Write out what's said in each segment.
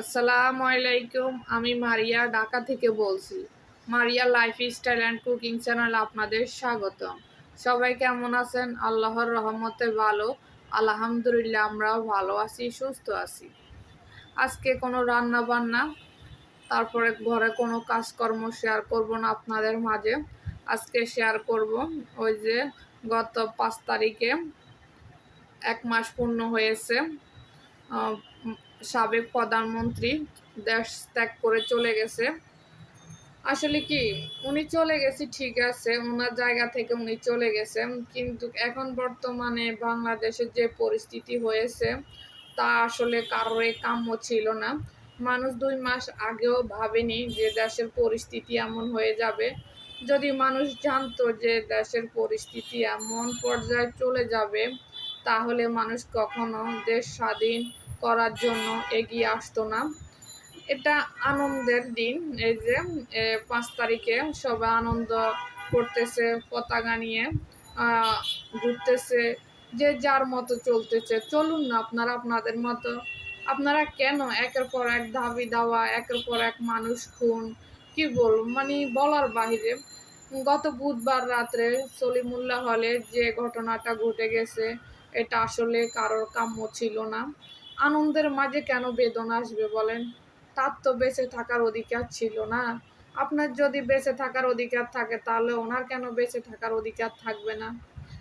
আসসালামু আলাইকুম, আমি মারিয়া ঢাকা থেকে বলছি। Maria life style and cooking channel আপনাদের স্বাগত সবাই কেমন আছেন? আল্লাহর রহমতে ভালো। আলহামদুলিল্লাহ, আমরাও ভালো আছি, সুস্থ আছি। আজকে কোনো রান্না বান্না তারপরে ঘরে কোনো কাজকর্ম শেয়ার করব না আপনাদের মাঝে। আজকে শেয়ার করব ওই যে গত পাঁচ তারিখে এক মাস পূর্ণ হয়েছে। সাবেক প্রধানমন্ত্রী দেশ ত্যাগ করে চলে গেছে। আসলে কি, উনি চলে গেছে, ঠিক আছে ওনার জায়গা থেকে উনি চলে গেছেন কিন্তু এখন বর্তমানে বাংলাদেশের যে পরিস্থিতি হয়েছে, তা আসলে কারোরই কাম্য ছিল না। মানুষ দুই মাস আগেও ভাবেনি যে দেশের পরিস্থিতি এমন হয়ে যাবে। যদি মানুষ জানতো যে দেশের পরিস্থিতি এমন পর্যায়ে চলে যাবে, তাহলে মানুষ কখনো দেশ স্বাধীন করার জন্য এগিয়ে আসতো না। এটা আনন্দের দিন। এই যে পাঁচ তারিখে সবাই আনন্দ করতেছে, পতাকা নিয়ে ঘুরতেছে, যে যার মতো চলতেছে। চলুন না আপনারা, আপনাদের মতো। আপনারা কেন একের পর এক দাবি দেওয়া, একের পর এক মানুষ খুন? কি বলব? মানে বলার বাহিরে, গত বুধবার রাত্রে সলিমুল্লাহ হলে যে ঘটনাটা ঘটে গেছে, এটা আসলে কারোর কাম্য ছিল না। আনন্দের মাঝে কেন বেদনা আসবে বলেন? তার তো বেঁচে থাকার অধিকার ছিল না। আপনার যদি বেঁচে থাকার অধিকার থাকে, তাহলে ওনার কেন বেঁচে থাকার অধিকার থাকবে না?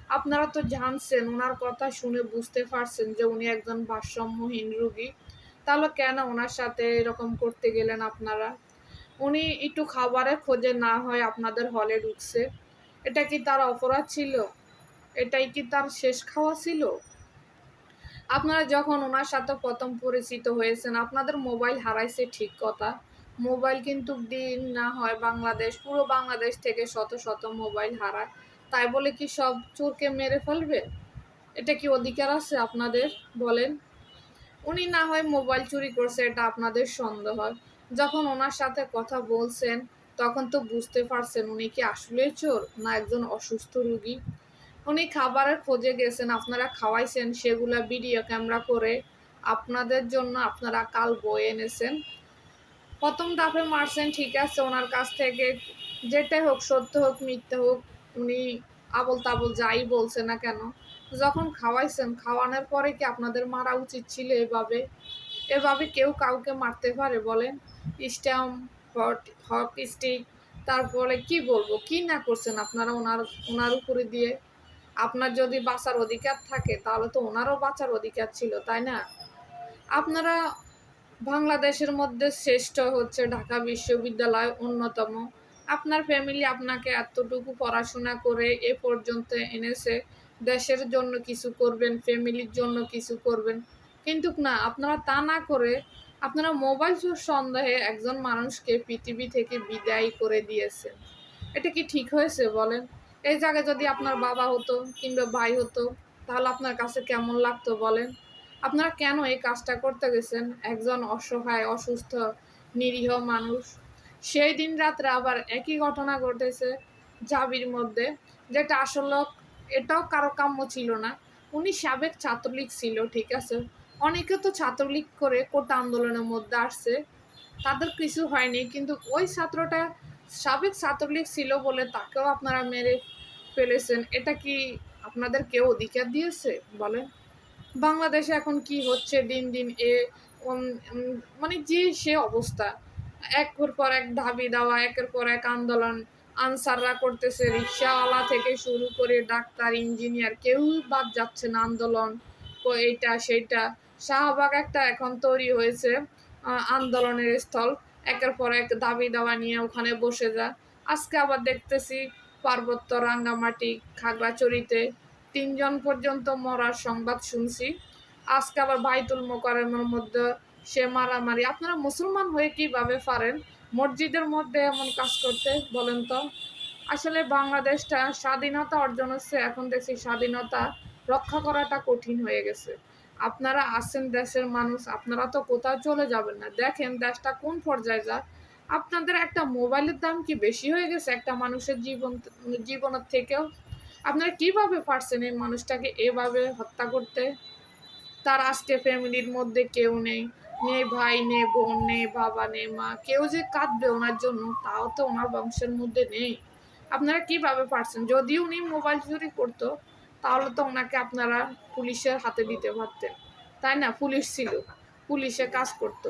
আপনারা তো জানছেন, ওনার কথা শুনে বুঝতে পারছেন যে উনি একজন ভারসাম্যহীন রুগী। তাহলে কেন ওনার সাথে এরকম করতে গেলেন আপনারা? উনি একটু খাবারের খোঁজে না হয় আপনাদের হলে ঢুকছে। এটা কি তার অপরাধ ছিল? এটাই কি তার শেষ খাওয়া ছিল? আপনারা যখন ওনার সাথে প্রথম পরিচিত হয়েছেন, আপনাদের মোবাইল হারাইছে ঠিক কথা। মোবাইল কিন্তু দিন না হয় বাংলাদেশ, পুরো বাংলাদেশ থেকে শত শত মোবাইল হারায়। তাই বলে কি সব চোরকে মেরে ফেলবে? এটা কি অধিকার আছে আপনাদের? বলেন। উনি না হয় মোবাইল চুরি করছে, এটা আপনাদের সন্দেহ যখন ওনার সাথে কথা বলছেন, তখন তো বুঝতে পারছেন উনি কি আসলেই চোর না একজন অসুস্থ রুগী। উনি খাবারের খোঁজে গেছেন, আপনারা খাওয়াইছেন সেগুলা ভিডিও ক্যামেরা করে, আপনাদের জন্য আপনারা কাল বয়ে এনেছেন। প্রথম দাফে মারছেন, ঠিক আছে, ওনার কাছ থেকে যেটাই হোক, সত্য হোক, মিথ্যে হোক, উনি আবল তাবল যাই বলছে না কেন, যখন খাওয়াইছেন, খাওয়ানোর পরে কি আপনাদের মারা উচিত ছিল এভাবে? এভাবে কেউ কাউকে মারতে পারে বলেন? স্ট্যাম্প, হট, হক স্টিক, তারপরে কি বলব? কি না করছেন আপনারা ওনার ওনার উপরে দিয়ে? আপনার যদি বাঁচার অধিকার থাকে, তাহলে তো ওনারও বাঁচার অধিকার ছিল, তাই না? আপনারা বাংলাদেশের মধ্যে শ্রেষ্ঠ হচ্ছে ঢাকা বিশ্ববিদ্যালয় অন্যতম। আপনার ফ্যামিলি আপনাকে এতটুকু পড়াশোনা করে এ পর্যন্ত এনেছে, দেশের জন্য কিছু করবেন, ফ্যামিলির জন্য কিছু করবেন। কিন্তু না, আপনারা তা না করে আপনারা মোবাইল সন্দেহে একজন মানুষকে পৃথিবী থেকে বিদায় করে দিয়েছেন। এটা কি ঠিক হয়েছে বলেন? এই জায়গায় যদি আপনার বাবা হতো কিংবা ভাই হতো, তাহলে আপনার কাছে কেমন লাগতো বলেন? আপনারা কেন এই কাজটা করতে গেছেন? একজন অসহায়, অসুস্থ, নিরীহ মানুষ। সেই দিন রাত্রে আবার একই ঘটনা ঘটেছে জাবির মধ্যে, যেটা আসলে এটাও কারও কাম্য ছিল না। উনি সাবেক ছাত্রলীগ ছিল, ঠিক আছে? অনেকে তো ছাত্রলীগ করে কোটা আন্দোলনের মধ্যে আসছে, তাদের কিছু হয়নি, কিন্তু ওই ছাত্রটা সাবেক ছাত্রলীগ ছিল বলে তাকেও আপনারা মেরে ফেলেছেন। এটা কি আপনাদের কেউ অধিকার দিয়েছে? বলেন। বাংলাদেশে এখন কি হচ্ছে দিন দিন এ মানে যে সে অবস্থা। একের পর এক দাবি দেওয়া, একের পর এক আন্দোলন, আনসাররা করতেছে, রিক্সাওয়ালা থেকে শুরু করে ডাক্তার, ইঞ্জিনিয়ার, কেউ বাদ যাচ্ছে না আন্দোলন এইটা, সেইটা। শাহবাগ একটা এখন তৈরি হয়েছে আন্দোলনের স্থল। একের পর এক দাবি দেওয়া নিয়ে ওখানে বসে যায় আজকে আবার দেখতেছি পার্বত্য রাঙ্গামাটি খাগড়াছড়িতে তিনজন পর্যন্ত মরার সংবাদ শুনছি। আজকে আবার বাইতুল মোকারমের মধ্যে সে মারামারি। আপনারা মুসলমান হয়ে কীভাবে পারেন? মসজিদের মধ্যে এমন কাজ করতে বলেন তো? আসলে বাংলাদেশটা স্বাধীনতা অর্জন হচ্ছে, এখন দেখছি স্বাধীনতা রক্ষা করাটা কঠিন হয়ে গেছে। আপনারা আছেন দেশের মানুষ, আপনারা তো কোথাও চলে যাবেন না। দেখেন দেশটা কোন পর্যায়ে যায়। আপনাদের একটা মোবাইলের দাম কি বেশি হয়ে গেছে একটা মানুষের জীবন, জীবনের থেকেও? আপনারা কীভাবে পারছেন এই মানুষটাকে এভাবে হত্যা করতে? তার আজকে ফ্যামিলির মধ্যে কেউ নেই। নেই ভাই, নেই বোন, নেই বাবা, নেই মা। কেউ যে কাঁদবে ওনার জন্য, তাও তো ওনার বংশের মধ্যে নেই। আপনারা কীভাবে পারছেন? যদি উনি মোবাইল চুরি করতো তাহলে তো ওনাকে আপনারা পুলিশের হাতে দিতে পারতেন। তাই না? পুলিশ ছিল। পুলিশে কাজ করতো।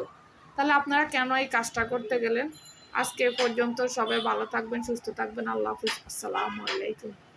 তাহলে আপনারা কেন এই কাজটা করতে গেলেন? আজকে পর্যন্ত সবাই ভালো থাকবেন, সুস্থ থাকবেন। আল্লাহ হাফিজ। আসসালামু আলাইকুম।